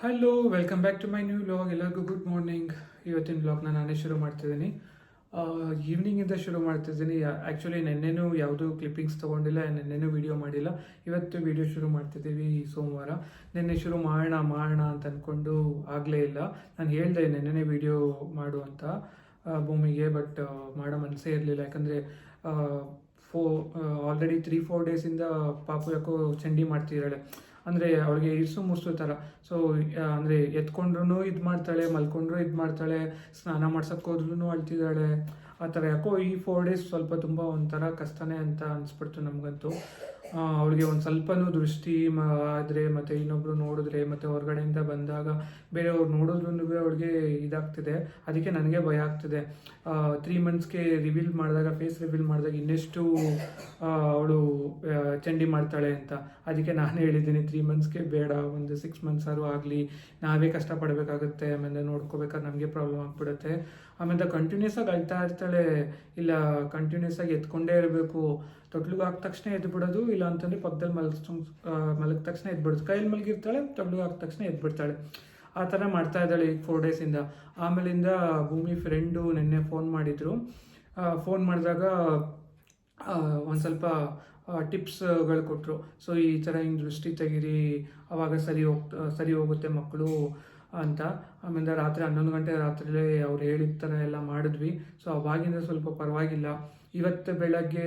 Hello welcome back to my new vlog ಎಲ್ಲರಿಗೂ good morning ಇವತ್ತಿನ ವ್ಲಾಗ್ನ ನಾನೇ ಶುರು ಮಾಡ್ತಿದ್ದೀನಿ ಈವ್ನಿಂಗಿಂದ ಶುರು ಮಾಡ್ತಿದ್ದೀನಿ ಆ್ಯಕ್ಚುಲಿ ನೆನ್ನೆನೂ ಯಾವುದೂ ಕ್ಲಿಪ್ಪಿಂಗ್ಸ್ ತೊಗೊಂಡಿಲ್ಲ, ನೆನ್ನೆನೂ ವಿಡಿಯೋ ಮಾಡಿಲ್ಲ. ಇವತ್ತು ವಿಡಿಯೋ ಶುರು ಮಾಡ್ತಿದ್ದೀವಿ ಸೋಮವಾರ. ನಿನ್ನೆ ಶುರು ಮಾಡೋಣ ಮಾಡೋಣ ಅಂತ ಅಂದ್ಕೊಂಡು ಆಗಲೇ ಇಲ್ಲ. ನಾನು ಹೇಳಿದೆ ನೆನ್ನೆನೇ ವಿಡಿಯೋ ಮಾಡು ಅಂತ ಭೂಮಿಗೆ ಬಟ್ ಮಾಡೋ ಮನಸ್ಸೇ ಇರಲಿಲ್ಲ. ಯಾಕಂದರೆ ಫೋ ಆಲ್ರೆಡಿ ತ್ರೀ ಫೋರ್ ಡೇಸಿಂದ ಪಾಪು ಯಾಕೋ ಚಂಡಿ ಮಾಡ್ತಿದ್ದಾಳೆ. ಅಂದರೆ ಅವಳಿಗೆ ಇರ್ಸು ಮುರ್ಸು ಥರ. ಸೊ ಅಂದರೆ ಎತ್ಕೊಂಡ್ರೂ ಇದು ಮಾಡ್ತಾಳೆ, ಮಲ್ಕೊಂಡ್ರೂ ಇದು ಮಾಡ್ತಾಳೆ, ಸ್ನಾನ ಮಾಡ್ಸಕ್ಕೆ ಹೋದ್ರೂ ಅಳ್ತಿದ್ದಾಳೆ. ಆ ಥರ ಯಾಕೋ ಈ ಫೋರ್ ಡೇಸ್ ಸ್ವಲ್ಪ ತುಂಬ ಒಂಥರ ಕಷ್ಟನೇ ಅಂತ ಅನಿಸ್ಬಿಡ್ತು ನಮಗಂತೂ. ಅವಳಿಗೆ ಒಂದು ಸ್ವಲ್ಪನೂ ದೃಷ್ಟಿ, ಮ, ಆದರೆ ಮತ್ತು ಇನ್ನೊಬ್ಬರು ನೋಡಿದ್ರೆ ಮತ್ತು ಹೊರಗಡೆಯಿಂದ ಬಂದಾಗ ಬೇರೆಯವ್ರು ನೋಡಿದ್ರು ಅವಳಿಗೆ ಇದಾಗ್ತಿದೆ. ಅದಕ್ಕೆ ನನಗೆ ಭಯ ಆಗ್ತಿದೆ. ತ್ರೀ ಮಂತ್ಸ್ಗೆ ರಿವೀಲ್ ಮಾಡಿದಾಗ ಫೇಸ್ ರಿವೀಲ್ ಮಾಡಿದಾಗ ಇನ್ನೆಷ್ಟು ಅವಳು ಚಂಡಿ ಮಾಡ್ತಾಳೆ ಅಂತ. ಅದಕ್ಕೆ ನಾನು ಹೇಳಿದ್ದೀನಿ ತ್ರೀ ಮಂತ್ಸ್ಗೆ ಬೇಡ, ಒಂದು ಸಿಕ್ಸ್ ಮಂತ್ಸ್ ಆದರೂ ಆಗಲಿ. ನಾವೇ ಕಷ್ಟಪಡಬೇಕಾಗುತ್ತೆ ಆಮೇಲೆ ನೋಡ್ಕೋಬೇಕಾದ್ರೆ ನಮಗೆ ಪ್ರಾಬ್ಲಮ್ ಆಗ್ಬಿಡುತ್ತೆ. ಆಮೇಲೆ ಕಂಟಿನ್ಯೂಸ್ ಆಗಿ ಅಳ್ತಾ ಇರ್ತಾಳೆ, ಇಲ್ಲ ಕಂಟಿನ್ಯೂಸ್ ಆಗಿ ಎತ್ಕೊಂಡೇ ಇರಬೇಕು, ತೊಟ್ಲಿಗೆ ಹಾಕಿದ ತಕ್ಷಣ ಎದ್ದು ಬಿಡೋದು, ಇಲ್ಲ ಅಂತಂದ್ರೆ ಪಕ್ಕದಲ್ಲಿ ಮಲಗಿಸ್ ಮಲಗಿದ ತಕ್ಷಣ ಎದ್ಬಿಡೋದು ಕೈಯಲ್ಲಿ ಮಲಗಿರ್ತಾಳೆ, ತೊಟ್ಲಿಗೆ ಹಾಕಿದ ತಕ್ಷಣ ಎದ್ಬಿಡ್ತಾಳೆ ಆ ಥರ ಮಾಡ್ತಾ ಇದ್ದಾಳೆ ಈಗ ಫೋರ್ ಡೇಸಿಂದ ಆಮೇಲಿಂದ ಭೂಮಿ ಫ್ರೆಂಡು ನಿನ್ನೆ ಫೋನ್ ಮಾಡಿದರು. ಫೋನ್ ಮಾಡಿದಾಗ ಒಂದು ಸ್ವಲ್ಪ ಟಿಪ್ಸ್ಗಳು ಕೊಟ್ಟರು ಸೊ ಈ ಥರ ಹಿಂಗೆ ದೃಷ್ಟಿ ತೆಗೀರಿ, ಅವಾಗ ಸರಿ ಹೋಗ್ತಾ ಸರಿ ಹೋಗುತ್ತೆ ಮಕ್ಕಳು ಅಂತ. ಆಮೇಲೆ ರಾತ್ರಿ ಹನ್ನೊಂದು ಗಂಟೆ ರಾತ್ರಿಲೇ ಅವ್ರು ಹೇಳಿದ ಥರ ಎಲ್ಲ ಮಾಡಿದ್ವಿ. ಸೊ ಅವಾಗಿಂದ ಸ್ವಲ್ಪ ಪರವಾಗಿಲ್ಲ. ಇವತ್ತು ಬೆಳಗ್ಗೆ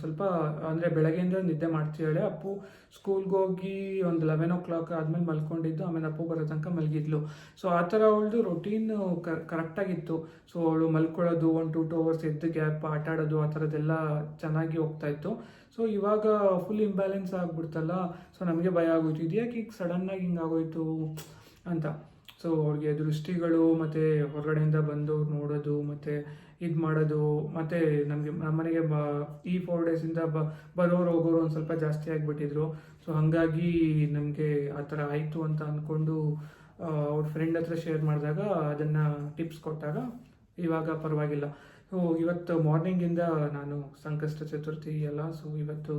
ಸ್ವಲ್ಪ, ಅಂದರೆ ಬೆಳಗ್ಗೆಯಿಂದ ನಿದ್ದೆ ಮಾಡ್ತಿದ್ದಾಳೆ ಅಪ್ಪು ಸ್ಕೂಲ್ಗೆ ಹೋಗಿ ಒಂದು ಲೆವೆನ್ ಓ ಕ್ಲಾಕ್ ಆದಮೇಲೆ ಮಲ್ಕೊಂಡಿದ್ದು, ಆಮೇಲೆ ಅಪ್ಪು ಬರೋ ತನಕ ಮಲಗಿದ್ಲು. ಸೊ ಆ ಥರ ಅವಳದು ರೊಟೀನ್ ಕರೆಕ್ಟಾಗಿತ್ತು ಸೊ ಅವಳು ಮಲ್ಕೊಳ್ಳೋದು ಒನ್ ಟು ಟು ಅವರ್ಸ್ ಎದ್ದು ಗ್ಯಾಪ್ ಆಟ ಆಡೋದು, ಆ ಥರದ್ದೆಲ್ಲ ಚೆನ್ನಾಗಿ ಹೋಗ್ತಾ ಇತ್ತು. ಸೊ ಇವಾಗ ಫುಲ್ ಇಂಬ್ಯಾಲೆನ್ಸ್ ಆಗಿಬಿಡ್ತಲ್ಲ. ಸೊ ನಮಗೆ ಭಯ ಆಗೋಯ್ತು. ಇದ್ಯಾಕೆ ಈಗ ಸಡನ್ನಾಗಿ ಹಿಂಗಾಗೋಯ್ತು ಅಂತ. ಸೊ ಅವ್ರಿಗೆ ದೃಷ್ಟಿಗಳು ಮತ್ತು ಹೊರಗಡೆಯಿಂದ ಬಂದು ನೋಡೋದು, ಮತ್ತು ಇದು ಮಾಡೋದು, ಮತ್ತು ನಮಗೆ ನಮ್ಮನೆಗೆ ಬ, ಈ ಫೋರ್ ಡೇಸಿಂದ ಬ, ಬರೋರು ಹೋಗೋರು ಒಂದು ಸ್ವಲ್ಪ ಜಾಸ್ತಿ ಆಗಿಬಿಟ್ಟಿದ್ರು. ಸೊ ಹಾಗಾಗಿ ನಮಗೆ ಆ ಥರ ಆಯಿತು ಅಂತ ಅಂದ್ಕೊಂಡು ಅವ್ರ ಫ್ರೆಂಡ್ ಹತ್ರ ಶೇರ್ ಮಾಡಿದಾಗ ಅದನ್ನು ಟಿಪ್ಸ್ ಕೊಟ್ಟಾಗ ಇವಾಗ ಪರವಾಗಿಲ್ಲ. ಸೊ ಇವತ್ತು ಮಾರ್ನಿಂಗಿಂದ ನಾನು ಸಂಕಷ್ಟ ಚತುರ್ಥಿ ಎಲ್ಲ ಸೊ ಇವತ್ತು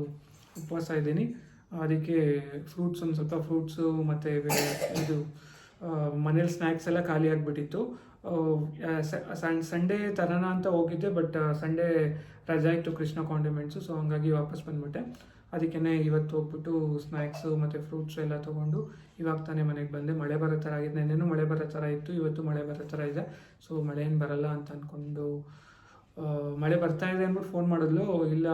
ಉಪವಾಸ ಇದ್ದೀನಿ. ಅದಕ್ಕೆ ಫ್ರೂಟ್ಸ್ ಒಂದು ಸ್ವಲ್ಪ ಫ್ರೂಟ್ಸು ಮತ್ತು ಇದು ಮನೇಲಿ ಸ್ನ್ಯಾಕ್ಸ್ ಎಲ್ಲ ಖಾಲಿ ಆಗಿಬಿಟ್ಟಿತ್ತು. ಸಂಡೇ ತರೋಣ ಅಂತ ಹೋಗಿದ್ದೆ ಬಟ್ ಸಂಡೇ ರಜಾ ಇತ್ತು ಕೃಷ್ಣ ಕಾಂಡಿಮೆಂಟ್ಸು ಸೊ ಹಂಗಾಗಿ ವಾಪಸ್ ಬಂದ್ಬಿಟ್ಟೆ. ಅದಕ್ಕೇ ಇವತ್ತು ಹೋಗ್ಬಿಟ್ಟು ಸ್ನ್ಯಾಕ್ಸು ಮತ್ತು ಫ್ರೂಟ್ಸ್ ಎಲ್ಲ ತೊಗೊಂಡು ಇವಾಗ ತಾನೇ ಮನೆಗೆ ಬಂದೆ. ಮಳೆ ಬರೋ ಥರ ಆಗಿದೆ. ನೆನ್ನೆನೂ ಮಳೆ ಬರೋ ಥರ ಇತ್ತು, ಇವತ್ತು ಮಳೆ ಬರೋ ಥರ ಇದೆ. ಸೊ ಮಳೆ ಏನು ಬರಲ್ಲ ಅಂತ ಅಂದ್ಕೊಂಡು ಮಳೆ ಬರ್ತಾ ಇದೆ ಅಂದ್ಬಿಟ್ಟು ಫೋನ್ ಮಾಡಿದ್ಲು. ಇಲ್ಲ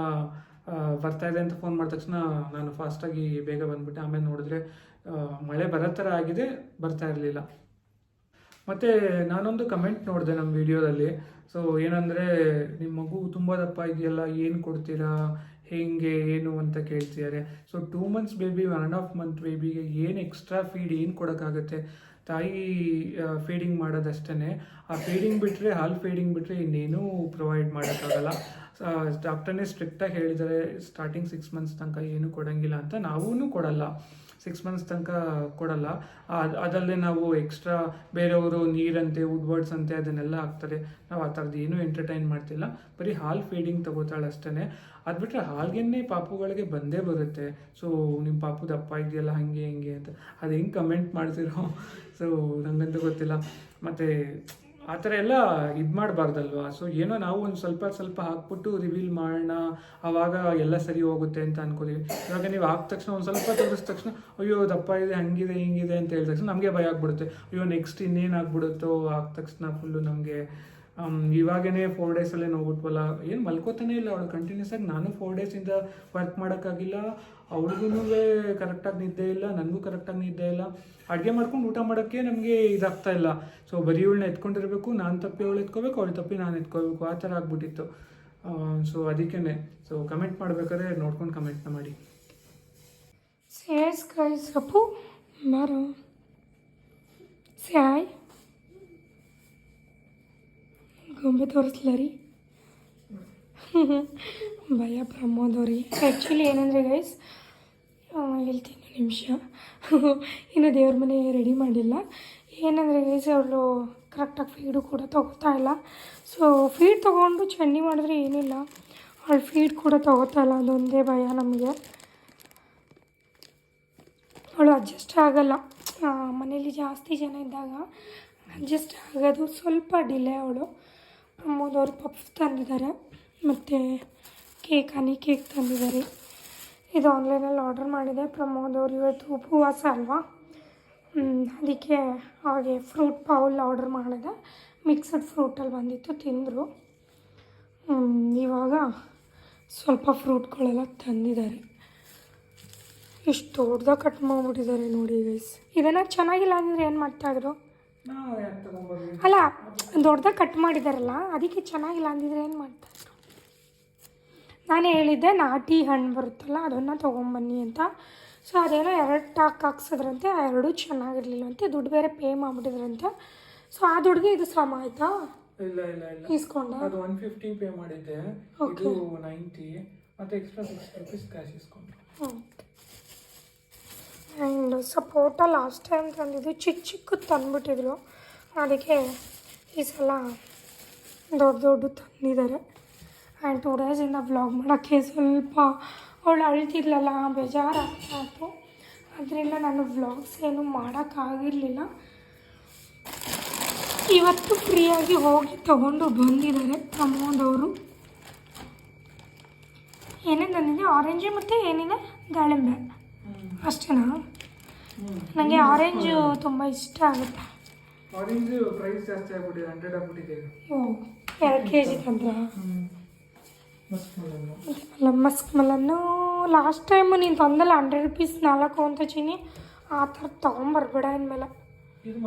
ಬರ್ತಾ ಇದೆ ಅಂತ ಫೋನ್ ಮಾಡಿದ ತಕ್ಷಣ ನಾನು ಫಾಸ್ಟಾಗಿ ಬೇಗ ಬಂದ್ಬಿಟ್ಟೆ. ಆಮೇಲೆ ನೋಡಿದ್ರೆ ಮಳೆ ಬರೋ ಥರ ಆಗಿದೆ, ಬರ್ತಾ ಇರಲಿಲ್ಲ. ಮತ್ತು ನಾನೊಂದು ಕಮೆಂಟ್ ನೋಡಿದೆ ನಮ್ಮ ವಿಡಿಯೋದಲ್ಲಿ ಸೊ ಏನಂದರೆ ನಿಮ್ಮ ಮಗು ತುಂಬ ದಪ್ಪ ಇದೆಯಲ್ಲ ಏನು ಕೊಡ್ತೀರಾ, ಹೇಗೆ, ಏನು ಅಂತ ಕೇಳ್ತಿದ್ದಾರೆ. So two months baby one and half month ಬೇಬಿಗೆ ಏನು ಎಕ್ಸ್ಟ್ರಾ ಫೀಡ್ ಏನು ಕೊಡೋಕ್ಕಾಗುತ್ತೆ? ತಾಯಿ ಫೀಡಿಂಗ್ ಮಾಡೋದಷ್ಟೇ ಆ ಫೀಡಿಂಗ್ ಬಿಟ್ಟರೆ ಹಾಲು ಫೀಡಿಂಗ್ ಬಿಟ್ಟರೆ ಇನ್ನೇನೂ ಪ್ರೊವೈಡ್ ಮಾಡೋಕ್ಕಾಗಲ್ಲ. ಡಾಕ್ಟರ್ನೇ ಸ್ಟ್ರಿಕ್ಟಾಗಿ ಹೇಳಿದರೆ ಸ್ಟಾರ್ಟಿಂಗ್ ಸಿಕ್ಸ್ ಮಂತ್ಸ್ ತನಕ ಏನೂ ಕೊಡೋಂಗಿಲ್ಲ ಅಂತ ನಾವೂ ಕೊಡಲ್ಲ. ಸಿಕ್ಸ್ ಮಂತ್ಸ್ ತನಕ ಕೊಡಲ್ಲ. ಅದಲ್ಲೇ ಅದಲ್ಲದೆ ನಾವು ಎಕ್ಸ್ಟ್ರಾ ಬೇರೆಯವರು ನೀರಂತೆ ವುಡ್ವರ್ಡ್ಸ್ ಅಂತೆ ಅದನ್ನೆಲ್ಲ ಹಾಕ್ತಾರೆ. ನಾವು ಆ ಥರದ್ದು ಏನೂ ಎಂಟರ್ಟೈನ್ ಮಾಡ್ತಿಲ್ಲ. ಬರೀ ಹಾಲ್ ಫೀಡಿಂಗ್ ತಗೋತಾಳೆ ಅಷ್ಟೇ ಅದು ಬಿಟ್ಟರೆ ಹಾಲ್ಗೆನ್ನೇ ಪಾಪುಗಳಿಗೆ ಬಂದೇ ಬರುತ್ತೆ. ಸೊ ನಿಮ್ಮ ಪಾಪು ದಪ್ಪ ಇದೆಯಲ್ಲ, ಹಾಗೆ ಹಂಗೆ ಅಂತ. ಅದು ಹೆಂಗೆ ಕಮೆಂಟ್ ಮಾಡ್ತಿರೋ? ಸೊ ನನಗಂತೂ ಗೊತ್ತಿಲ್ಲ. ಮತ್ತು ಆ ಥರ ಎಲ್ಲ ಇದು ಮಾಡಬಾರ್ದಲ್ವಾ? ಸೊ ಏನೋ ನಾವು ಒಂದು ಸ್ವಲ್ಪ ಸ್ವಲ್ಪ ಹಾಕ್ಬಿಟ್ಟು ರಿವೀಲ್ ಮಾಡೋಣ, ಆವಾಗ ಎಲ್ಲ ಸರಿ ಹೋಗುತ್ತೆ ಅಂತ ಅನ್ಕೋತೀವಿ ಇವಾಗ ನೀವು ಹಾಕಿದ ತಕ್ಷಣ, ಒಂದು ಸ್ವಲ್ಪ ತೋರಿಸಿದ ತಕ್ಷಣ, ಅಯ್ಯೋ, ದಪ್ಪ ಇದೆ, ಹಂಗಿದೆ, ಹಿಂಗಿದೆ ಅಂತ ಹೇಳಿದ ತಕ್ಷಣ ನಮಗೆ ಭಯ ಆಗ್ಬಿಡುತ್ತೆ. ಅಯ್ಯೋ ನೆಕ್ಸ್ಟ್ ಇನ್ನೇನು ಆಗ್ಬಿಡುತ್ತೋ? ಹಾಕಿದ ತಕ್ಷಣ ಫುಲ್ಲು ನಮಗೆ. ಇವಾಗೇ ಫೋರ್ ಡೇಸಲ್ಲೇ ನೋಡ್ಬಿಟ್ವಲ್ಲ ಏನು ಮಲ್ಕೋತಾನೆ ಇಲ್ಲ ಅವಳು. ಕಂಟಿನ್ಯೂಸ್ ಆಗಿ ನಾನು ಫೋರ್ ಡೇಸಿಂದ ವರ್ಕ್ ಮಾಡೋಕ್ಕಾಗಿಲ್ಲ. ಅವಳಿಗೂ ಕರೆಕ್ಟಾಗಿ ನಿದ್ದೆ ಇಲ್ಲ. ನನಗೂ ಕರೆಕ್ಟಾಗಿ ನಿದ್ದೆ ಇಲ್ಲ. ಅಡುಗೆ ಮಾಡ್ಕೊಂಡು ಊಟ ಮಾಡೋಕ್ಕೆ ನಮಗೆ ಇದಾಗ್ತಾ ಇಲ್ಲ. ಸೊ ಬರೀ ಇವಳನ್ನ ಎತ್ಕೊಂಡಿರಬೇಕು. ನಾನು ತಪ್ಪಿ ಅವಳು ಎತ್ಕೋಬೇಕು, ಅವಳು ತಪ್ಪಿ ನಾನು ಎತ್ಕೋಬೇಕು. ಆ ಥರ ಆಗ್ಬಿಟ್ಟಿತ್ತು. ಸೊ ಅದಕ್ಕೇ ಸೊ ಕಮೆಂಟ್ ಮಾಡ್ಬೇಕಾದ್ರೆ ನೋಡ್ಕೊಂಡು ಕಮೆಂಟ್ನ ಮಾಡಿ. ಸೇಸ್ ಕ್ರೈಸ್ ಅಪ್ಪು ಮಾರು hi. ಗೊಂಬೆ ತೋರಿಸ್ಲ ರೀ. ಭಯ, ಪ್ರಮೋದ್ ಅವ್ರಿ ಆ್ಯಕ್ಚುಲಿ ಏನಂದರೆ ಗೈಸ್ ಹೇಳ್ತೀನಿ ನಿಮಿಷ. ಇನ್ನು ದೇವ್ರ ಮನೆ ರೆಡಿ ಮಾಡಿಲ್ಲ. ಏನಂದರೆ ಗೈಸ್ ಅವಳು ಕರೆಕ್ಟಾಗಿ ಫೀಡು ಕೂಡ ತಗೋತಾ ಇಲ್ಲ. ಸೊ ಫೀಡ್ ತೊಗೊಂಡು ಚಂಡಿ ಮಾಡಿದ್ರೆ ಏನಿಲ್ಲ. ಅವಳು ಫೀಡ್ ಕೂಡ ತಗೋತಾ ಇಲ್ಲ. ಅದೊಂದೇ ಭಯ ನಮಗೆ. ಅವಳು ಅಡ್ಜಸ್ಟ್ ಆಗಲ್ಲ. ಮನೇಲಿ ಜಾಸ್ತಿ ಜನ ಇದ್ದಾಗ ಅಡ್ಜಸ್ಟ್ ಆಗೋದು ಸ್ವಲ್ಪ ಡಿಲೇ ಅವಳು. ಪ್ರಮೋದ್ ಪಪ್ಸ್ ತಂದಿದ್ದಾರೆ. ಮತ್ತು ಕೇಕ್ ಹನಿ ಕೇಕ್ ತಂದಿದ್ದಾರೆ. ಇದು ಆನ್ಲೈನಲ್ಲಿ ಆರ್ಡರ್ ಮಾಡಿದೆ. ಪ್ರಮೋದ್ ಅವ್ರು ಇವತ್ತು ಉಪವಾಸ ಅಲ್ವಾ? ಅದಕ್ಕೆ ಅವ್ರಿಗೆ ಫ್ರೂಟ್ ಪೌಲ್ ಆರ್ಡರ್ ಮಾಡಿದೆ. ಮಿಕ್ಸಡ್ ಫ್ರೂಟಲ್ಲಿ ಬಂದಿತ್ತು, ತಿಂದರು. ಇವಾಗ ಸ್ವಲ್ಪ ಫ್ರೂಟ್ಗಳೆಲ್ಲ ತಂದಿದ್ದಾರೆ. ಎಷ್ಟು ದೊಡ್ಡದಾಗ ಕಟ್ ಮಾಡಿಬಿಟ್ಟಿದ್ದಾರೆ ನೋಡಿ ಗೈಸ್ ಇದನ್ನು ಚೆನ್ನಾಗಿಲ್ಲ ಅಂದರೆ ಏನು ಮಾಡ್ತಾಯಿದ್ರು ಅಲ್ಲ ದೊಡ್ಡದಾಗ ಕಟ್ ಮಾಡಿದಾರಲ್ಲ ಅದಕ್ಕೆ ಚೆನ್ನಾಗಿಲ್ಲ ಅಂದಿದ್ರೆ ಏನು ಮಾಡ್ತಾರೆ? ನಾನು ಹೇಳಿದ್ದೆ ನಾಟಿ ಹಣ್ಣು ಬರುತ್ತಲ್ಲ ಅದನ್ನು ತೊಗೊಂಬನ್ನಿ ಅಂತ. ಸೊ ಅದೇನೋ ಎರಡು ಟಾಕ್ ಹಾಕ್ಸಿದ್ರಂತೆ ಆ ಎರಡೂ ಚೆನ್ನಾಗಿರ್ಲಿಲ್ಲಂತೆ ದುಡ್ಡು ಬೇರೆ ಪೇ ಮಾಡಿಬಿಟ್ಟಿದ್ರಂತೆ. ಸೊ ಆ ದುಡ್ಡಿಗೆ ಇದು ಶ್ರಮ ಆಯಿತಾ? ಇಲ್ಲ ಇಲ್ಲ ಇಲ್ಲ. ಇಸ್ಕೊಂಡ? ಅದು ಒನ್ ಫಿಫ್ಟಿ ಪೇ ಮಾಡಿದ್ದೆ. ಇದು ನೈಂಟಿ ಮತ್ತೆ ಎಕ್ಸ್ಟ್ರಾ ಸಿಕ್ಸ್ ರುಪೀಸ್ ಕ್ಯಾಶ್ ಇಸ್ಕೊಂಡು ಆ್ಯಂಡ್ ಸಪೋಟ ಲಾಸ್ಟ್ ಟೈಮ್ ತಂದಿದ್ದು ಚಿಕ್ಕ ಚಿಕ್ಕದು ತಂದುಬಿಟ್ಟಿದ್ರು. ಅದಕ್ಕೆ ಈ ಸಲ ದೊಡ್ಡ ದೊಡ್ಡ ತಂದಿದ್ದಾರೆ. ಆ್ಯಂಡ್ ಟೂ ಡೇಸಿಂದ ಬ್ಲಾಗ್ ಮಾಡೋಕ್ಕೆ ಸ್ವಲ್ಪ ಅವಳು ಅಳ್ತಿದ್ಲಲ್ಲ ಬೇಜಾರಾಗ್ತಾ ಇತ್ತು ಅದರಿಂದ ನಾನು ವ್ಲಾಗ್ಸ್ ಏನು ಮಾಡೋಕ್ಕಾಗಿರಲಿಲ್ಲ. ಇವತ್ತು ಫ್ರೀಯಾಗಿ ಹೋಗಿ ತಗೊಂಡು ಬಂದಿದ್ದಾರೆ ಪ್ರಮೋದವರು ಏನೇನು ತಂದಿದೆ ಆರೆಂಜು ಮತ್ತು ಏನಿದೆ? ದಾಳಿಂಬೆ ಅಷ್ಟೇನಾ? ನನಗೆ ಆರೆಂಜು ತುಂಬ ಇಷ್ಟ ಆಗುತ್ತೆ. ಆರೆಂಜ್ ಪ್ರೈಸ್ ಜಾಸ್ತಿ ಆಗ್ಬಿಟ್ಟಿದೆ ಹಂಡ್ರೆಡ್ ಆಗ್ಬಿಟ್ಟಿದೆ ಓ ಎರಡು ಕೆ ಜಿ ತಂದ್ರ ಮಸ್ಕ್ ಮಲನ್ನು ಲಾಸ್ಟ್ ಟೈಮು ನೀನು ತಂದಲ್ಲ ಹಂಡ್ರೆಡ್ ರುಪೀಸ್ ನಾಲ್ಕು ಅಂತ ಚೀನಿ ಆ ಥರ ತೊಗೊಂಬರ್ಬೇಡ ಇನ್ಮೇಲೆ. ಇದು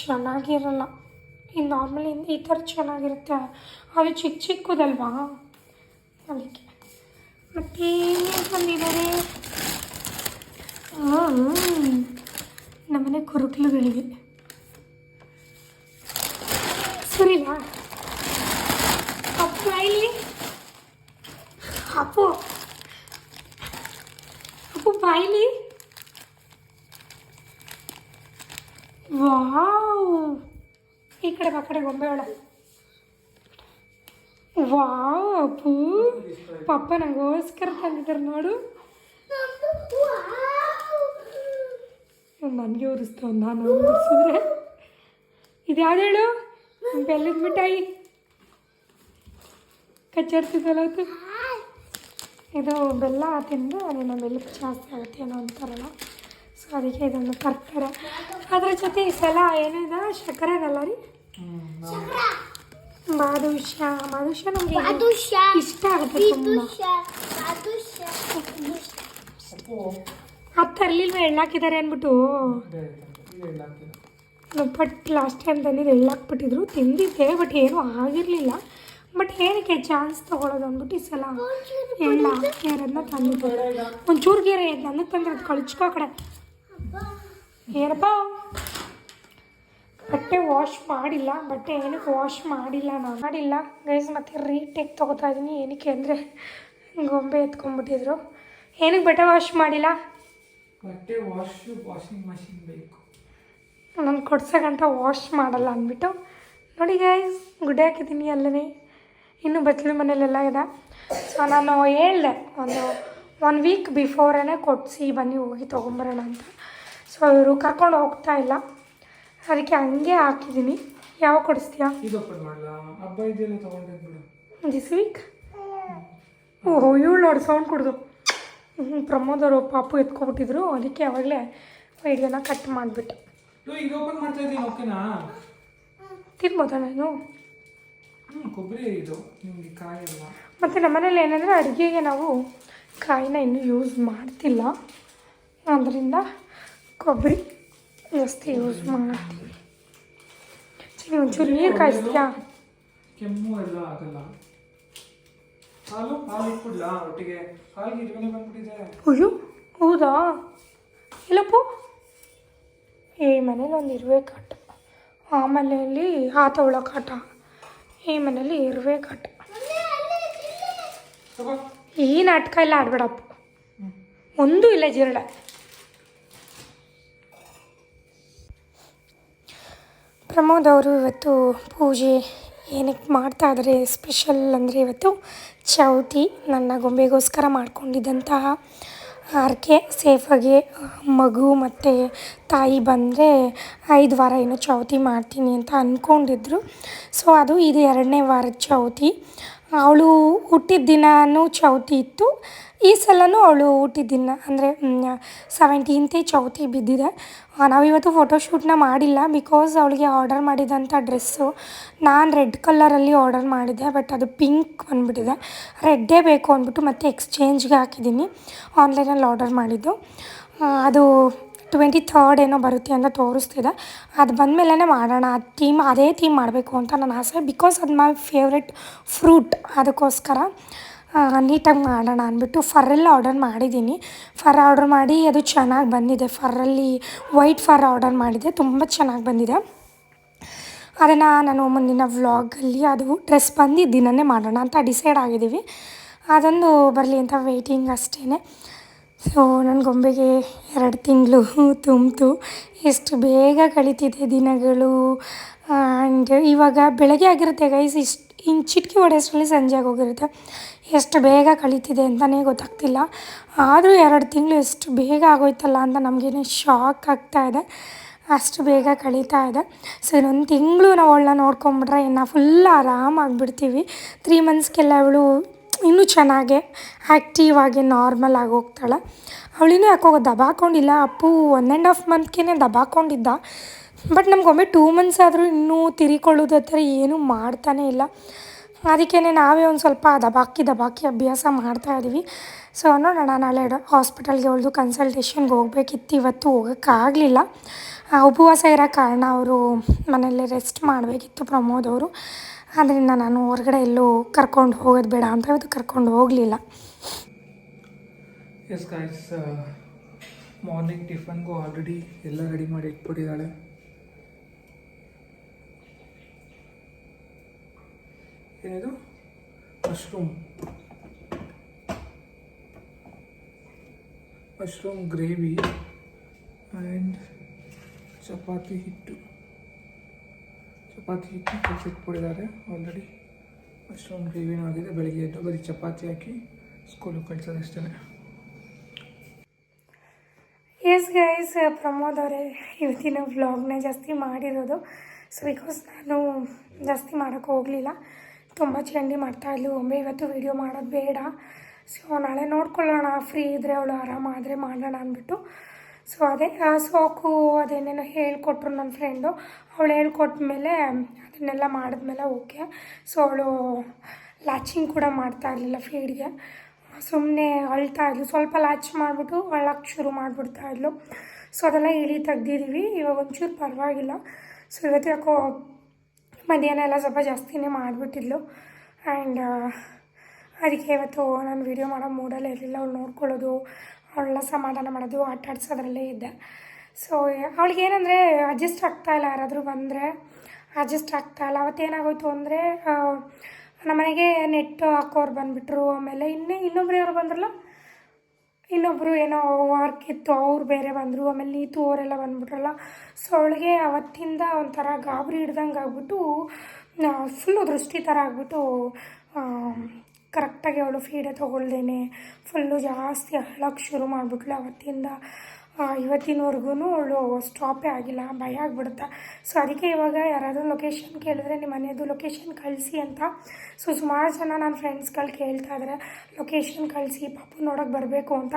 ಚೆನ್ನಾಗಿರಲ್ಲ. ಈ ನಾರ್ಮಲಿ ಈ ಥರ ಚೆನ್ನಾಗಿರುತ್ತೆ. ಅದು ಚಿಕ್ಕ ಚಿಕ್ಕದಲ್ವಾ? ಅದಕ್ಕೆ. ಮತ್ತು ಹ್ಮ್. ನಮ್ಮನೆ ಕುರುಕ್ಲುಗಳಿಗೆ ಸುರಿಲ್ಲ ಅಪ್ಪು ಬಾಯಿಲಿ ಅಪ್ಪು ಅಪ್ಪು ಬಾಯಿಲಿ ವಾವ್ ಈ ಕಡೆ ಬಾ ಕಡೆ ಗೊಂಬೆ ಒಳ ವಾವ್ ಅಪ್ಪು ಪಪ್ಪ ನಂಗೋಸ್ಕರ ತಂದಿದ್ದಾರೆ ನೋಡು ನನಗೆ ಉರಿಸ್ತಾವ ನಾನು ಉರಿಸಿದ್ರೆ ಇದು ಯಾವ್ದು ಹೇಳು ಬೆಲ್ಲದ ಮಿಠಾಯಿ ಕಚ್ಚರ್ತಿದ್ದಲ್ಲ ಅದು ಇದು ಬೆಲ್ಲ ತಿಂದು ನಿನ್ನ ಬೆಲ್ಲದ ಜಾಸ್ತಿ ಆಗುತ್ತೆ ಏನೋ ಅಂತಾರಲ್ಲ ಸೊ ಅದಕ್ಕೆ ಇದನ್ನು ತರ್ತಾರೆ ಅದ್ರ ಜೊತೆ ಈ ಸಲ ಏನಿದೆ ಸಕ್ಕರೆನಲ್ಲ ರೀ ಬಾದುಷ ಬಾದುಷ ನಮಗೆ ಬಾದುಷ ಇಷ್ಟ ಆಗುತ್ತೆ ತುಂಬ ಬಾದುಷ ಬಾದುಷ ಅಪ್ಪು ಅದು ತರಲಿಲ್ವ? ಎಳ್ಳಾಕಿದ್ದಾರೆ ಅಂದ್ಬಿಟ್ಟು. ಬಟ್ ಲಾಸ್ಟ್ ಟೈಮ್ ತಂದಿದ್ದು ಎಳ್ಳಾಕ್ಬಿಟ್ಟಿದ್ರು ತಿಂದಿದ್ದೆ ಬಟ್ ಏನೂ ಆಗಿರಲಿಲ್ಲ. ಬಟ್ ಏನಕ್ಕೆ ಚಾನ್ಸ್ ತೊಗೊಳೋದು ಅಂದ್ಬಿಟ್ಟು ಈ ಸಲ ಎಳ್ಳ ಹಾಕ್ಯಾರನ್ನ ತಂದಿದ್ದೆ ಒಂಚೂರು ಗೇರೆ ನನಗೆ ತಂದ್ರೆ ಅದು ಕಳಿಸ್ಕೋ ಕಡೆ. ಏನಪ್ಪ? ಬಟ್ಟೆ ವಾಶ್ ಮಾಡಿಲ್ಲ ಬಟ್ಟೆ ಏನಕ್ಕೆ ವಾಶ್ ಮಾಡಿಲ್ಲ ನಾನು ಮಾಡಿಲ್ಲ. ಗೈಸ್ ಮತ್ತೆ ರೀಟೇಕ್ ತೊಗೋತಾ ಇದ್ದೀನಿ ಏನಕ್ಕೆ ಅಂದರೆ ಗೊಂಬೆ ಎತ್ಕೊಂಡ್ಬಿಟ್ಟಿದ್ರು. ಏನಕ್ಕೆ ಬಟ್ಟೆ ವಾಶ್ ಮಾಡಿಲ್ಲ? ಬಟ್ಟೆ ವಾಶ್ ವಾಷಿಂಗ್ ಮಷಿನ್ ಬೇಕು. ನಾನು ಕೊಡ್ಸೋ ಗಂಟ ವಾಶ್ ಮಾಡಲ್ಲ ಅಂದ್ಬಿಟ್ಟು ನೋಡಿ ಗೈಸ್ ಗುಡ್ಡೆ ಹಾಕಿದ್ದೀನಿ ಅಲ್ಲೇ ಇನ್ನೂ ಬಚ್ಚಲು ಮನೇಲೆಲ್ಲ ಇದೆ. ಸೊ ನಾನು ಹೇಳಿದೆ ಒಂದು ಒನ್ ವೀಕ್ ಬಿಫೋರೇ ಕೊಡಿಸಿ ಬನ್ನಿ ಹೋಗಿ ತೊಗೊಂಬರೋಣ ಅಂತ. ಸೊ ಇವರು ಕರ್ಕೊಂಡು ಹೋಗ್ತಾ ಇಲ್ಲ. ಅದಕ್ಕೆ ಹಂಗೆ ಹಾಕಿದ್ದೀನಿ. ಯಾವ ಕೊಡಿಸ್ತೀಯಾ? ದಿಸ್ ವೀಕ್ ಓಹೋ ಇವಳು ನೋಡಿ ಸೌಂಡ್ ಕುಡ್ದು. ಪ್ರಮೋದ್ ಅವರು ಪಾಪು ಎತ್ಕೊಬಿಟ್ಟಿದ್ರು. ಅದಕ್ಕೆ ಅವಾಗಲೇ ವಿಡಿಯೋನ ಕಟ್ ಮಾಡಿಬಿಟ್ಟು. ಇದು ಈಗ ಓಪನ್ ಮಾಡ್ತಾ ಇದ್ದೀನಿ ಓಕೆನಾ ತಿನ್ಬೋದಾ ನಾನು? ಮತ್ತು ನಮ್ಮನೇಲಿ ಏನಂದರೆ ಅಡುಗೆಗೆ ನಾವು ಕಾಯಿನ ಇನ್ನೂ ಯೂಸ್ ಮಾಡ್ತಿಲ್ಲ. ಅದರಿಂದ ಕೊಬ್ಬರಿ ಜಾಸ್ತಿ ಯೂಸ್ ಮಾಡ್ತೀವಿ. ಸರಿ ಒಂಚೂರು ನೀರು ಕಾಯಿಸ್ತೀಯಾ? ಕೆಮ್ಮು ಎಲ್ಲ ಆಗಲ್ಲ. ಹಾಲು? ಹಾಲು ಇಟ್ಬಿಡ್ಲ ಒಟ್ಟಿಗೆ? ಹಾಲಿಗೆ ಇರುವೆನೆ ಬಂದ್ಬಿಟ್ಟಿದೆ. ಅಯ್ಯೋ ಹೌದಾ? ಇಲ್ಲಪ್ಪ ಏ ಮನೇಲಿ ಒಂದು ಇರುವೆ ಕಾಟ. ಆ ಮನೆಯಲ್ಲಿ ಹಾತವಳ ಕಾಟ. ಈ ಮನೇಲಿ ಇರುವೆ ಕಾಟ. ಈ ನಾಟಕ ಎಲ್ಲ ಆಡ್ಬೇಡಪ್ಪ. ಒಂದು ಇಲ್ಲ ಜಿರಳೆ ಪ್ರಮೋದ್ ಅವರು ಇವತ್ತು ಪೂಜೆ ಏನಕ್ಕೆ ಮಾಡ್ತಾ ಇದ್ದಾರೆ ಸ್ಪೆಷಲ್ ಅಂದರೆ ಇವತ್ತು ಚೌತಿ ನನ್ನ ಗೊಂಬೆಗೋಸ್ಕರ ಮಾಡಿಕೊಂಡಿದ್ದಂತಹ ಆರ್ಕೆ ಸೇಫಾಗಿ ಮಗು ಮತ್ತು ತಾಯಿ ಬಂದರೆ ಐದು ವಾರ ಏನೋ ಚೌತಿ ಮಾಡ್ತೀನಿ ಅಂತ ಅಂದ್ಕೊಂಡಿದ್ರು ಸೊ ಅದು ಇದು ಎರಡನೇ ವಾರದ ಚೌತಿ ಅವಳು ಹುಟ್ಟಿದ ದಿನಾನೂ ಚೌತಿ ಇತ್ತು. ಈ ಸಲನೂ ಅವಳು ಹುಟ್ಟಿದ ದಿನ, ಅಂದರೆ ಸೆವೆಂಟೀನ್ತೇ ಚೌತಿ ಬಿದ್ದಿದೆ. ನಾವಿವತ್ತು ಫೋಟೋಶೂಟ್ನ ಮಾಡಿಲ್ಲ ಬಿಕಾಸ್ ಅವಳಿಗೆ ಆರ್ಡರ್ ಮಾಡಿದಂಥ ಡ್ರೆಸ್ಸು ನಾನು ರೆಡ್ ಕಲರಲ್ಲಿ ಆರ್ಡರ್ ಮಾಡಿದ್ದೆ ಬಟ್ ಅದು ಪಿಂಕ್ ಬಂದುಬಿಟ್ಟಿದೆ. ರೆಡ್ಡೇ ಬೇಕು ಅಂದ್ಬಿಟ್ಟು ಮತ್ತೆ ಎಕ್ಸ್ಚೇಂಜ್ಗೆ ಹಾಕಿದ್ದೀನಿ. ಆನ್ಲೈನಲ್ಲಿ ಆರ್ಡರ್ ಮಾಡಿದ್ದು. ಅದು ಟ್ವೆಂಟಿ ಥರ್ಡ್ ಏನೋ ಬರುತ್ತೆ ಅಂತ ತೋರಿಸ್ತಿದೆ. ಅದು ಬಂದಮೇಲೆ ಮಾಡೋಣ ಆ ಥೀಮ್ ಅದೇ ಥೀಮ್ ಮಾಡಬೇಕು ಅಂತ ನನ್ನ ಆಸೆ. ಬಿಕಾಸ್ ಅದು ಮೈ ಫೇವ್ರೆಟ್ ಫ್ರೂಟ್ ಅದಕ್ಕೋಸ್ಕರ ನೀಟಾಗಿ ಮಾಡೋಣ ಅಂದ್ಬಿಟ್ಟು ಫರ್ರೆಲ್ಲ ಆರ್ಡರ್ ಮಾಡಿದ್ದೀನಿ. ಫರ್ ಆರ್ಡರ್ ಮಾಡಿ ಅದು ಚೆನ್ನಾಗಿ ಬಂದಿದೆ. ಫರ್ರಲ್ಲಿ ವೈಟ್ ಫರ್ ಆರ್ಡರ್ ಮಾಡಿದೆ. ತುಂಬ ಚೆನ್ನಾಗಿ ಬಂದಿದೆ. ಅದನ್ನು ನಾನು ಮುಂದಿನ ವ್ಲಾಗಲ್ಲಿ ಅದು ಡ್ರೆಸ್ ಬಂದು ದಿನನೇ ಮಾಡೋಣ ಅಂತ ಡಿಸೈಡ್ ಆಗಿದ್ದೀವಿ. ಅದೊಂದು ಬರಲಿ ಅಂತ ವೆಯ್ಟಿಂಗ್ ಅಷ್ಟೇ ಸೊ ನನ್ನ ಗೊಂಬೆಗೆ ಎರಡು ತಿಂಗಳು ತುಂಬಿತು. ಎಷ್ಟು ಬೇಗ ಕಳೀತಿದೆ ದಿನಗಳು. ಆ್ಯಂಡ್ ಇವಾಗ ಬೆಳಗ್ಗೆ ಆಗಿರುತ್ತೆ ಗೈಸ್ ಇಷ್ಟು ಇನ್ನು ಚಿಟಕಿ ಹೊಡೆಯೋಷ್ಟರಲ್ಲಿ ಸಂಜೆ ಆಗೋಗಿರುತ್ತೆ. ಎಷ್ಟು ಬೇಗ ಕಳೀತಿದೆ ಅಂತಲೇ ಗೊತ್ತಾಗ್ತಿಲ್ಲ. ಆದರೂ ಎರಡು ತಿಂಗಳು ಎಷ್ಟು ಬೇಗ ಆಗೋಯ್ತಲ್ಲ ಅಂತ ನಮಗೇನೆ ಶಾಕ್ ಆಗ್ತಾ ಇದೆ. ಅಷ್ಟು ಬೇಗ ಕಳೀತಾ ಇದೆ. ಸೊ, ಇನ್ನೊಂದು ತಿಂಗಳು ನಾವು ಅವಳನ್ನ ನೋಡ್ಕೊಂಬಿಟ್ರೆ ಇನ್ನು ಫುಲ್ ಆರಾಮಾಗಿಬಿಡ್ತೀವಿ. ತ್ರೀ ಮಂತ್ಸ್ಗೆಲ್ಲ ಅವಳು ಇನ್ನೂ ಚೆನ್ನಾಗೆ ಆ್ಯಕ್ಟಿವ್ ಆಗಿ ನಾರ್ಮಲ್ ಆಗಿ ಹೋಗ್ತಾಳೆ. ಅವಳಿನ್ನೂ ಯಾಕೋ ದಬಾಕೊಂಡಿಲ್ಲ. ಅಪ್ಪು ಒನ್ ಆ್ಯಂಡ್ ಹಾಫ್ ಮಂತ್ಗೆ ದಬಾಕೊಂಡಿದ್ದ. ಬಟ್ ನಮಗೊಮ್ಮೆ ಟೂ ಮಂತ್ಸ್ ಆದರೂ ಇನ್ನೂ ತಿರಿಕೊಳ್ಳೋದು ಆ ಥರ ಏನೂ ಮಾಡ್ತಾನೇ ಇಲ್ಲ. ಅದಕ್ಕೇ ನಾವೇ ಒಂದು ಸ್ವಲ್ಪ ದಬಾಕಿ ದಬಾಕಿ ಅಭ್ಯಾಸ ಮಾಡ್ತಾ ಇದ್ದೀವಿ ಸೊ ನೋಡೋಣ, ನಾಳೆ ಹಾಸ್ಪಿಟಲ್ಗೆ ಅವಳದು ಕನ್ಸಲ್ಟೇಷನ್ಗೆ ಹೋಗ್ಬೇಕಿತ್ತು. ಇವತ್ತು ಹೋಗೋಕ್ಕಾಗಲಿಲ್ಲ. ಉಪವಾಸ ಇರೋ ಕಾರಣ ಅವರು ಮನೆಯಲ್ಲೇ ರೆಸ್ಟ್ ಮಾಡಬೇಕಿತ್ತು ಪ್ರಮೋದ್ ಅವರು. ಅದರಿಂದ ನಾನು ಹೊರಗಡೆ ಎಲ್ಲೂ ಕರ್ಕೊಂಡು ಹೋಗೋದು ಬೇಡ ಅಂತ ಇವತ್ತು ಕರ್ಕೊಂಡು ಹೋಗಲಿಲ್ಲ. ಎಸ್ ಗಾಯ್ಸ್ ಮಾರ್ನಿಂಗ್ ಟಿಫನ್ಗೂ ಆಲ್ರೆಡಿ ಎಲ್ಲ ರೆಡಿ ಮಾಡಿ ಇಟ್ಬಿಟ್ಟಿದ್ದಾಳೆ. ಏನಿದು? Mushroom mushroom gravy and chapati ಹಿಟ್ಟು. ಚಪಾತಿ ಹಿಟ್ಟು ಕಲಿಸಿಟ್ಬಿಟ್ಟಿದ್ದಾರೆ ಆಲ್ರೆಡಿ ಅಷ್ಟೊಂದು ಗ್ರೇವಿನೂ ಆಗಿದೆ. ಬೆಳಿಗ್ಗೆ ಎದ್ದು ಬರೀ ಚಪಾತಿ ಹಾಕಿ ಸ್ಕೂಲಿಗೆ ಕಳ್ಸೋದಷ್ಟೇ ಎಸ್ ಗೈಸ್ ಪ್ರಮೋದ್ ಅವರೇ, ಇವತ್ತಿನ ವ್ಲಾಗ್ನ ಜಾಸ್ತಿ ಮಾಡಿರೋದು. ಸೊ ಬಿಕಾಸ್ ನಾನು ಜಾಸ್ತಿ ಮಾಡೋಕ್ಕೆ ಹೋಗಲಿಲ್ಲ. ತುಂಬ ಚಂಡಿ ಮಾಡ್ತಾಯಿದ್ಲು ಒಮ್ಮೆ ಇವತ್ತು ವೀಡಿಯೋ ಮಾಡೋದು ಬೇಡ. ಸೊ ನಾಳೆ ನೋಡ್ಕೊಳ್ಳೋಣ. ಫ್ರೀ ಇದ್ದರೆ ಅವಳು ಆರಾಮಾದರೆ ಮಾಡೋಣ ಅಂದ್ಬಿಟ್ಟು. ಸೊ ಅದೇ ಸೋಕು, ಅದೇನೇನೋ ಹೇಳ್ಕೊಟ್ರು ನನ್ನ ಫ್ರೆಂಡು ಅವಳು ಹೇಳ್ಕೊಟ್ಮೇಲೆ ಅದನ್ನೆಲ್ಲ ಮಾಡಿದ್ಮೇಲೆ ಓಕೆ. ಸೊ ಅವಳು ಲ್ಯಾಚಿಂಗ್ ಕೂಡ ಮಾಡ್ತಾ ಇರಲಿಲ್ಲ ಫೀಡ್ಗೆ. ಸುಮ್ಮನೆ ಅಳ್ತಾ ಇದ್ಲು. ಸ್ವಲ್ಪ ಲಾಚ್ ಮಾಡಿಬಿಟ್ಟು ಅಳಕ್ಕೆ ಶುರು ಮಾಡಿಬಿಡ್ತಾ ಇದ್ಲು. ಸೊ ಅದೆಲ್ಲ ಇಳಿ ತೆಗ್ದಿದ್ದೀವಿ. ಇವಾಗ ಒಂಚೂರು ಪರವಾಗಿಲ್ಲ. ಸೊ ಇವತ್ತು ಯಾಕೋ ಮಧ್ಯಾಹ್ನ ಎಲ್ಲ ಸ್ವಲ್ಪ ಜಾಸ್ತಿನೇ ಮಾಡಿಬಿಟ್ಟಿದ್ಲು. ಆ್ಯಂಡ್ ಅದಕ್ಕೆ ಇವತ್ತು ನಾನು ವೀಡಿಯೋ ಮಾಡೋ ಮೂಡಲ್ಲೇ ಇರಲಿಲ್ಲ. ಅವ್ಳು ನೋಡ್ಕೊಳ್ಳೋದು ಅವಳೆಲ್ಲ ಸಮಾಧಾನ ಮಾಡೋದು, ಆಟ ಆಡ್ಸೋದ್ರಲ್ಲೇ ಇದ್ದೆ. ಸೊ ಅವಳಿಗೆ ಏನಂದರೆ ಅಡ್ಜಸ್ಟ್ ಇಲ್ಲ, ಯಾರಾದರೂ ಬಂದರೆ ಅಡ್ಜಸ್ಟ್ ಆಗ್ತಾಯಿಲ್ಲ ಅವತ್ತೇನಾಗೋಯ್ತು ಅಂದರೆ ನಮ್ಮನೆಗೆ ನೆಟ್ ಹಾಕೋರು ಬಂದುಬಿಟ್ರು. ಆಮೇಲೆ ಇನ್ನೇ ಇನ್ನೊಬ್ರು ಯಾರು ಬಂದ್ರಲ್ಲ ಇನ್ನೊಬ್ಬರು ಏನೋ ವರ್ಕ್ ಇತ್ತು, ಅವ್ರು ಬೇರೆ ಬಂದರು. ಆಮೇಲೆ ನೀತು ಅವರೆಲ್ಲ ಬಂದ್ಬಿಟ್ರಲ್ಲ. ಸೊ ಅವಳಿಗೆ ಅವತ್ತಿಂದ ಒಂಥರ ಗಾಬರಿ ಹಿಡ್ದಂಗೆ ಆಗ್ಬಿಟ್ಟು ಫುಲ್ಲು ದೃಷ್ಟಿ ಥರ ಆಗ್ಬಿಟ್ಟು ಕರೆಕ್ಟಾಗಿ ಅವಳು ಫೀಡೆ ತೊಗೊಳ್ದೇನೆ. ಫುಲ್ಲು ಜಾಸ್ತಿ ಅಳಕ್ಕೆ ಶುರು ಮಾಡಿಬಿಟ್ಲು ಅವತ್ತಿಂದ. ಇವತ್ತಿನವರೆಗೂ ಅವಳು ಸ್ಟಾಪೇ ಆಗಿಲ್ಲ, ಭಯ ಆಗಿಬಿಡುತ್ತೆ. ಸೊ ಅದಕ್ಕೆ ಇವಾಗ ಯಾರಾದರೂ ಲೊಕೇಶನ್ ಕೇಳಿದ್ರೆ ನಿಮ್ಮ ಮನೆಯದು ಲೊಕೇಶನ್ ಕಳಿಸಿ ಅಂತ. ಸೊ ಸುಮಾರು ಜನ ನನ್ನ ಫ್ರೆಂಡ್ಸ್ಗಳು ಕೇಳ್ತಾ ಇದ್ದಾರೆ ಲೊಕೇಶನ್ ಕಳಿಸಿ ಪಾಪು ನೋಡೋಕೆ ಬರಬೇಕು ಅಂತ.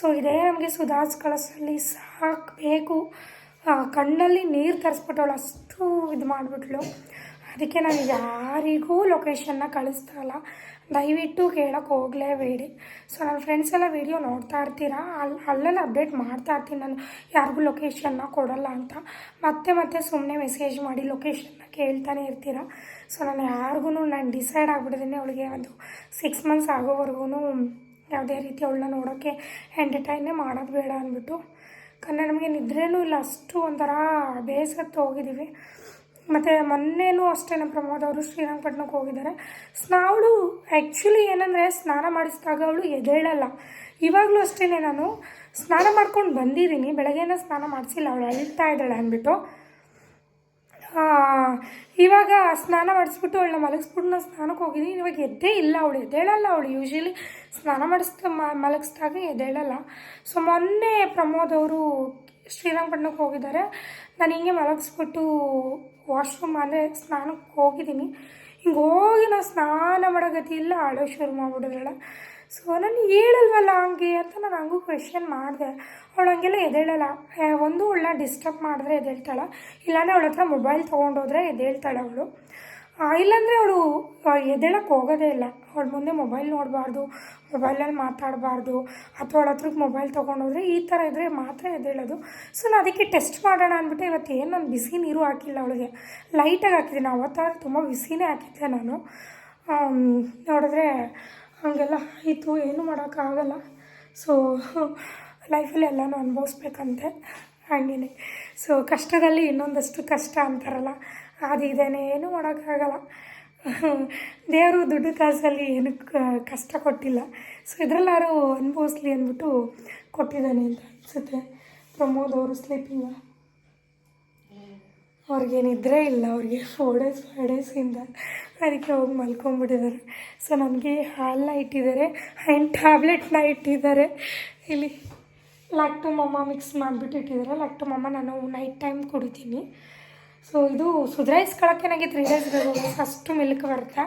ಸೊ ಇದೇ ನಮಗೆ ಸುಧಾಸ್ ಕಳಿಸಲ್ಲಿ ಸಾಕಬೇಕು ಕಣ್ಣಲ್ಲಿ ನೀರು ತರಿಸ್ಬಿಟ್ಟವಳು, ಅಷ್ಟು ಇದು ಮಾಡಿಬಿಟ್ಲು. ಅದಕ್ಕೆ ನಾನು ಯಾರಿಗೂ ಲೊಕೇಶನ್ನ ಕಳಿಸ್ತಾ ಇಲ್ಲ. ದಯವಿಟ್ಟು ಕೇಳೋಕ್ಕೆ ಹೋಗಲೇಬೇಡಿ ಸೊ ನನ್ನ ಫ್ರೆಂಡ್ಸ್ ಎಲ್ಲ ವೀಡಿಯೋ ನೋಡ್ತಾ ಇರ್ತೀರಾ? ಅಲ್ಲಿ ಅಲ್ಲೆಲ್ಲ ಅಪ್ಡೇಟ್ ಮಾಡ್ತಾ ಇರ್ತೀನಿ ನಾನು. ಯಾರಿಗೂ ಲೊಕೇಶನ್ನ ಕೊಡಲ್ಲ ಅಂತ. ಮತ್ತೆ ಮತ್ತೆ ಸುಮ್ಮನೆ ಮೆಸೇಜ್ ಮಾಡಿ ಲೊಕೇಶನ್ನ ಕೇಳ್ತಾನೆ ಇರ್ತೀರಾ? ಸೊ ನಾನು ಯಾರಿಗೂ ನಾನು ಡಿಸೈಡ್ ಆಗಿಬಿಟ್ಟಿದ್ದೀನಿ ಅವಳಿಗೆ ಒಂದು ಸಿಕ್ಸ್ ಮಂತ್ಸ್ ಆಗೋವರೆಗೂ ಯಾವುದೇ ರೀತಿ ಅವಳನ್ನ ನೋಡೋಕ್ಕೆ ಎಂಟರ್ಟೈನೇ ಮಾಡೋದು ಬೇಡ ಅಂದ್ಬಿಟ್ಟು. ಕನ್ನಡ ನಮಗೆ ನಿದ್ರೇನೂ ಇಲ್ಲ. ಅಷ್ಟು ಒಂಥರ ಬೇಸತ್ತು ಹೋಗಿದ್ದೀವಿ. ಮತ್ತು ಮೊನ್ನೆನೂ ಅಷ್ಟೇ ನಮ್ಮ ಪ್ರಮೋದ್ ಅವರು ಶ್ರೀರಂಗಪಟ್ಟಣಕ್ಕೆ ಹೋಗಿದ್ದಾರೆ. ಅವಳು ಆ್ಯಕ್ಚುಲಿ ಏನಂದರೆ ಸ್ನಾನ ಮಾಡಿಸಿದಾಗ ಅವಳು ಎದೇಳಲ್ಲ ಇವಾಗಲೂ ಅಷ್ಟೇ ನಾನು ಸ್ನಾನ ಮಾಡ್ಕೊಂಡು ಬಂದಿದ್ದೀನಿ. ಬೆಳಗ್ಗೆನ ಸ್ನಾನ ಮಾಡಿಸಿಲ್ಲ. ಅವಳು ಅಳ್ತಾ ಇದ್ದಾಳೆ ಅಂದ್ಬಿಟ್ಟು. ಇವಾಗ ಸ್ನಾನ ಮಾಡಿಸ್ಬಿಟ್ಟು ಅವಳನ್ನ ಮಲಗಿಸ್ಬಿಟ್ಟು ನಾನು ಸ್ನಾನಕ್ಕೆ ಹೋಗಿದ್ದೀನಿ. ಇವಾಗ ಎದ್ದೇ ಇಲ್ಲ ಅವಳು. ಎದ್ದೇಳಲ್ಲ ಅವಳು. ಯೂಶ್ವಲಿ ಸ್ನಾನ ಮಾಡಿಸ್ತಾ ಮಲಗಿಸಿದಾಗ ಎದ್ದೇಳಲ್ಲ. ಸೊ ಮೊನ್ನೆ ಪ್ರಮೋದ್ ಅವರು ಶ್ರೀರಂಗಪಟ್ಟಣಕ್ಕೆ ಹೋಗಿದ್ದಾರೆ. ನಾನು ಹಿಂಗೆ ಮಲಗಿಸ್ಬಿಟ್ಟು ವಾಶ್ರೂಮ್ ಅಲ್ಲೇ ಸ್ನಾನಕ್ಕೆ ಹೋಗಿದ್ದೀನಿ. ಹಿಂಗೆ ಹೋಗಿ ನಾನು ಸ್ನಾನ ಮಾಡೋ ಗತಿ ಇಲ್ಲ ಅಳೋ ಶುರು ಮಾಡ್ಬಿಡೋದ್ರಲ್ಲ ಸೊ ನಾನು ಹೇಳಲ್ವಲ್ಲ ಹಂಗೆ ಅಂತ ನಾನು ಹಂಗೂ ಕ್ವೆಶನ್ ಮಾಡಿದೆ. ಅವಳು ಹಂಗೆಲ್ಲ ಎದೇಳಲ್ಲ ಒಂದು, ಅವಳನ್ನ ಡಿಸ್ಟರ್ಬ್ ಮಾಡಿದ್ರೆ ಎದ್ದೇಳ್ತಾಳೆ. ಇಲ್ಲಾಂದರೆ ಅವಳ ಹತ್ರ ಮೊಬೈಲ್ ತೊಗೊಂಡೋದ್ರೆ ಎದ್ದೇಳ್ತಾಳೆ ಅವಳು. ಇಲ್ಲಾಂದರೆ ಅವಳು ಎದ್ದೇಳಕ್ಕೆ ಹೋಗೋದೇ ಇಲ್ಲ. ಅವಳ ಮುಂದೆ ಮೊಬೈಲ್ ನೋಡಬಾರ್ದು ಮೊಬೈಲಲ್ಲಿ ಮಾತಾಡಬಾರ್ದು, ಅಥವಾ ಅವಳ ಹತ್ರಕ್ಕೆ ಮೊಬೈಲ್ ತೊಗೊಂಡೋದ್ರೆ ಈ ಥರ ಇದ್ದರೆ ಮಾತ್ರ ಎದ್ದೇಳೋದು. ಸೊ ನಾನು ಅದಕ್ಕೆ ಟೆಸ್ಟ್ ಮಾಡೋಣ ಅಂದ್ಬಿಟ್ಟು ಇವತ್ತು ಏನು ನಾನು ಬಿಸಿ ನೀರು ಹಾಕಿಲ್ಲ ಅವಳಿಗೆ. ಲೈಟಾಗಿ ಹಾಕಿದ್ದೀನಿ. ಅವತ್ತಾದ್ರೆ ತುಂಬ ಬಿಸಿನೇ ಹಾಕಿದ್ದೆ ನಾನು. ನೋಡಿದ್ರೆ ಹಾಗೆಲ್ಲ ಆಯಿತು. ಏನೂ ಮಾಡೋಕ್ಕಾಗಲ್ಲ ಸೊ ಲೈಫಲ್ಲಿ ಎಲ್ಲನೂ ಅನುಭವಿಸ್ಬೇಕಂತೆ. ಹಾಗೇನೆ. ಸೊ ಕಷ್ಟದಲ್ಲಿ ಇನ್ನೊಂದಷ್ಟು ಕಷ್ಟ ಅಂತಾರಲ್ಲ. ಅದು ಇದೇನೆ ಏನೂ ಮಾಡೋಕ್ಕಾಗಲ್ಲ. ದೇವರು ದುಡ್ಡು ಕಾಸಲ್ಲಿ ಏನು ಕಷ್ಟ ಕೊಟ್ಟಿಲ್ಲ. ಸೊ ಇದರಲ್ಲಾರು ಅನುಭವಿಸ್ಲಿ ಅಂದ್ಬಿಟ್ಟು ಕೊಟ್ಟಿದ್ದಾನೆ ಅಂತ ಅನಿಸುತ್ತೆ. ಪ್ರಮೋದ್ ಅವರು ಸ್ಲೀಪಿಂಗ ಅವ್ರಿಗೇನಿದ್ರೆ ಇಲ್ಲ, ಅವ್ರಿಗೆ ಫೋರ್ ಡೇಸ್ ಫೈವ್ ಡೇಸಿಂದ ಅದಕ್ಕೆ ಹೋಗಿ ಮಲ್ಕೊಂಬಿಟ್ಟಿದ್ದಾರೆ ಸೊ ನಮಗೆ ಹಾಲನ್ನ ಇಟ್ಟಿದ್ದಾರೆ ಆ್ಯಂಡ್ ಟ್ಯಾಬ್ಲೆಟ್ನ ಇಟ್ಟಿದ್ದಾರೆ ಇಲ್ಲಿ ಲ್ಯಾಕ್ಟೋ ಮಮ್ಮ ಮಿಕ್ಸ್ ಮಾಡಿಬಿಟ್ಟು ಇಟ್ಟಿದ್ದಾರೆ. ಲ್ಯಾಕ್ಟೋ ಮಮ್ಮ ನಾನು ನೈಟ್ ಟೈಮ್ ಕುಡಿತೀನಿ. ಸೊ ಇದು ಸುಧಾರಿಸ್ಕೊಳ್ಳೋಕ್ಕೆ ನನಗೆ ತ್ರೀ ಡೇಸ್ ಬೇಕು. ಅಷ್ಟು ಮಿಲ್ಕ್ ಬರುತ್ತೆ.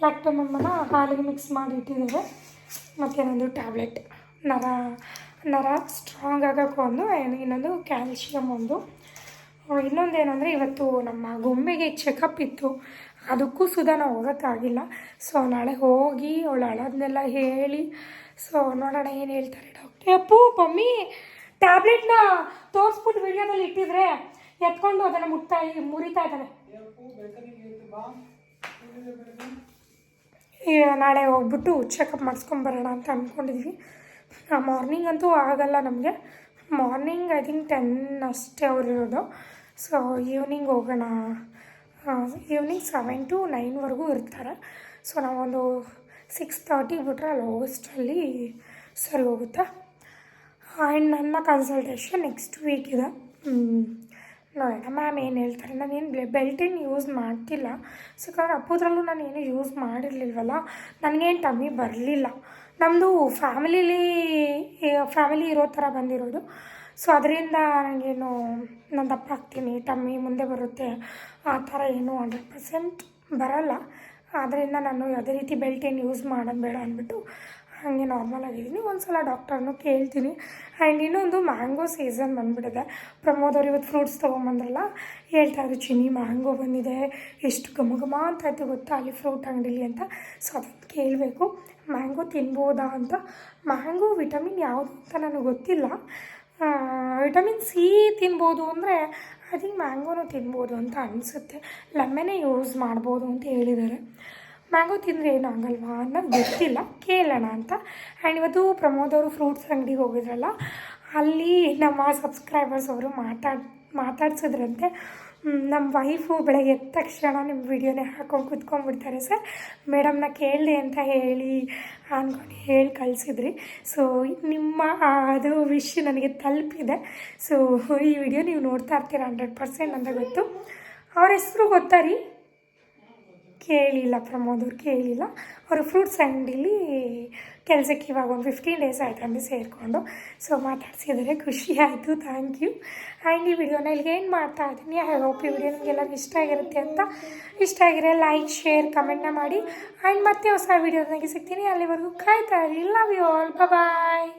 ಲ್ಯಾಕ್ಟೋ ಮಮ್ಮನ ಹಾಲಿಗೆ ಮಿಕ್ಸ್ ಮಾಡಿ ಇಟ್ಟಿದ್ದಾರೆ ಮತ್ತೇನೊಂದು ಟ್ಯಾಬ್ಲೆಟ್ ನರ ನರ ಸ್ಟ್ರಾಂಗ್ ಆಗೋಕ್ಕೆ ಒಂದು ಇನ್ನೊಂದು ಕ್ಯಾಲ್ಶಿಯಮ್ ಒಂದು. ಇನ್ನೊಂದು ಏನಂದರೆ ಇವತ್ತು ನಮ್ಮ ಗೊಂಬೆಗೆ ಚೆಕಪ್ ಇತ್ತು. ಅದಕ್ಕೂ ಸುಧಾ ನಾವು ಹೋಗೋಕ್ಕಾಗಿಲ್ಲ. ಸೊ ನಾಳೆ ಹೋಗಿ ಅವಳು ಅಳೋದನ್ನೆಲ್ಲ ಹೇಳಿ. ಸೊ ನೋಡೋಣ ಏನು ಹೇಳ್ತಾರೆ ಡಾಕ್ಟ್ರೆ. ಅಪ್ಪು, ಮಮ್ಮಿ ಟ್ಯಾಬ್ಲೆಟ್ನ ತೋರಿಸ್ಬಿಟ್ಟು ವೀಡಿಯೋದಲ್ಲಿ ಇಟ್ಟಿದ್ರೆ. ಎತ್ಕೊಂಡು ಅದನ್ನು ಮುಟ್ತಾ ಮುರಿತಾ ಇದ್ದಾನೆ. ನಾಳೆ ಹೋಗ್ಬಿಟ್ಟು ಚೆಕಪ್ ಮಾಡಿಸ್ಕೊಂಬರೋಣ ಅಂತ ಅಂದ್ಕೊಂಡಿದ್ವಿ ಮಾರ್ನಿಂಗ್ ಅಂತೂ ಆಗಲ್ಲ ನಮಗೆ. ಮಾರ್ನಿಂಗ್ ಐ ಥಿಂಕ್ ಟೆನ್ ಅಷ್ಟೇ ಅವರಿರೋದು. ಸೊ ಈವ್ನಿಂಗ್ ಹೋಗೋಣ. ಈವ್ನಿಂಗ್ ಸೆವೆನ್ ಟು ನೈನ್ವರೆಗೂ ಇರ್ತಾರೆ. ಸೊ ನಾವೊಂದು ಸಿಕ್ಸ್ ತರ್ಟಿಗೆ ಬಿಟ್ಟರೆ ಅಲ್ಲಿ ಹೋಗೋಷ್ಟಲ್ಲಿ ಸರಿ ಹೋಗುತ್ತೆ? ಆ್ಯಂಡ್ ನನ್ನ ಕನ್ಸಲ್ಟೇಷನ್ ನೆಕ್ಸ್ಟ್ ವೀಕ್ ಇದೆ. ನೋಡೋಣ ಮ್ಯಾಮ್ ಏನು ಹೇಳ್ತಾರೆ ನಾನೇನು ಬೆಲ್ಟೇನು ಯೂಸ್ ಮಾಡ್ತಿಲ್ಲ. ಸೊ ಯಾಕಂದ್ರೆ ಅಪ್ಪದ್ರಲ್ಲೂ ನಾನು ಏನು ಯೂಸ್ ಮಾಡಿರಲಿಲ್ವಲ್ಲ ನನಗೇನು ಟಮ್ಮಿ ಬರಲಿಲ್ಲ. ನಮ್ಮದು ಫ್ಯಾಮಿಲಿಲಿ ಫ್ಯಾಮಿಲಿ ಇರೋ ಥರ ಬಂದಿರೋದು. ಸೊ ಅದರಿಂದ ನನಗೇನು ನಾನು ದಪ್ಪ ಆಗ್ತೀನಿ ಟಮ್ಮಿ ಮುಂದೆ ಬರುತ್ತೆ, ಆ ಥರ ಏನು ಹಂಡ್ರೆಡ್ ಪರ್ಸೆಂಟ್ ಬರಲ್ಲ. ಆದ್ದರಿಂದ ನಾನು ಯಾವುದೇ ರೀತಿ ಬೆಲ್ಟ್ ಏನು ಯೂಸ್ ಮಾಡೋದು ಬೇಡ ಅಂದ್ಬಿಟ್ಟು ಹಾಗೆ ನಾರ್ಮಲ್ ಆಗಿದ್ದೀನಿ ಒಂದು ಸಲ ಡಾಕ್ಟರ್ನು ಕೇಳ್ತೀನಿ. ಆ್ಯಂಡ್ ಇನ್ನೊಂದು ಮ್ಯಾಂಗೋ ಸೀಸನ್ ಬಂದುಬಿಟ್ಟಿದೆ. ಪ್ರಮೋದ್ ಅವ್ರು ಇವತ್ತು ಫ್ರೂಟ್ಸ್ ತೊಗೊಂಬಂದ್ರಲ್ಲ, ಹೇಳ್ತಾ ಇದ್ರು ಚಿನಿ ಮ್ಯಾಂಗೋ ಬಂದಿದೆ. ಎಷ್ಟು ಘಮ ಘಮ ಅಂತ ಆಯಿತು ಗೊತ್ತಾ? ಅಲ್ಲಿ ಫ್ರೂಟ್ ಅಂಗಡಿಲಿ ಅಂತ. ಸೊ ಅದನ್ನು ಕೇಳಬೇಕು. ಮ್ಯಾಂಗೋ ತಿನ್ಬೋದಾ ಅಂತ. ಮ್ಯಾಂಗೋ ವಿಟಮಿನ್ ಯಾವುದು ಅಂತ ನನಗೆ ಗೊತ್ತಿಲ್ಲ. ವಿಟಮಿನ್ ಸಿ ತಿನ್ಬೋದು ಅಂದರೆ ಅದಕ್ಕೆ ಥಿಂಕ್ ಮ್ಯಾಂಗೋನು ತಿನ್ಬೋದು ಅಂತ ಅನಿಸುತ್ತೆ. ಲೆಮನೇ ಯೂಸ್ ಮಾಡ್ಬೋದು ಅಂತ ಹೇಳಿದ್ದಾರೆ. ಮ್ಯಾಂಗೋ ತಿಂದರೆ ಏನು ಆಗಲ್ವಾ ಅನ್ನೋದು ಗೊತ್ತಿಲ್ಲ. ಕೇಳೋಣ ಅಂತ. ಆ್ಯಂಡ್ ಇವತ್ತು ಪ್ರಮೋದ್ ಅವರು ಫ್ರೂಟ್ಸ್ ಅಂಗಡಿಗೆ ಹೋಗಿದ್ರಲ್ಲ, ಅಲ್ಲಿ ನಮ್ಮ ಸಬ್ಸ್ಕ್ರೈಬರ್ಸ್ ಅವರು ಮಾತಾಡ್, ಮಾತಾಡ್ಸಿದ್ರಂತೆ ನಮ್ಮ ವೈಫು ಬೆಳಗ್ಗೆ ಎದ್ದ ತಕ್ಷಣ ನಿಮ್ಮ ವಿಡಿಯೋನೇ ಹಾಕೊಂಡು ಕುತ್ಕೊಂಡ್ಬಿಡ್ತಾರೆ ಸರ್. ಮೇಡಮ್ನ ಕೇಳಿದೆ ಅಂತ ಹೇಳಿ ಅಂದ್ಕೊಂಡು ಹೇಳಿ ಕಳಿಸಿದ್ರಿ. ಸೊ, ನಿಮ್ಮ ಅದು ವಿಶ್ ನನಗೆ ತಲುಪಿದೆ. ಸೊ, ಈ ವಿಡಿಯೋ ನೀವು ನೋಡ್ತಾ ಇರ್ತೀರ ಹಂಡ್ರೆಡ್ ಪರ್ಸೆಂಟ್ ಅಂತ ಗೊತ್ತು. ಅವ್ರ ಹೆಸರು ಗೊತ್ತಾ ರೀ? ಕೇಳಿಲ್ಲ, ಪ್ರಮೋದ್ ಅವ್ರು ಕೇಳಿಲ್ಲ. ಅವರು ಫ್ರೂಟ್ಸ್ ಅಂಗಡಿಲಿ ಕೆಲಸಕ್ಕೆ ಇವಾಗ ಒಂದು ಫಿಫ್ಟೀನ್ ಡೇಸ್ ಆಯಿತು ಅಂದರೆ ಸೇರಿಕೊಂಡು. ಸೊ ಮಾತಾಡ್ಸಿದ್ದಾರೆ. ಖುಷಿ ಆಯಿತು. ಥ್ಯಾಂಕ್ ಯು ಆ್ಯಂಡ್ ಈ ವಿಡಿಯೋನ ಇಲ್ಲಿಗೆ ಏನು ಮಾಡ್ತಾ ಇದ್ದೀನಿ. ಐ ಹೋಪ್ ಈ ವಿಡಿಯೋ ನಿಮಗೆಲ್ಲರಿಗೂ ಇಷ್ಟ ಆಗಿರುತ್ತೆ ಅಂತ ಇಷ್ಟ ಆಗಿರೋ ಲೈಕ್ ಶೇರ್ ಕಮೆಂಟ್ನ ಮಾಡಿ. ಆ್ಯಂಡ್ ಮತ್ತೆ ಹೊಸ ವಿಡಿಯೋದಾಗಿ ಸಿಗ್ತೀನಿ. ಅಲ್ಲಿವರೆಗೂ ಕಾಯ್ತಾ ಇರಿ. Love you all bye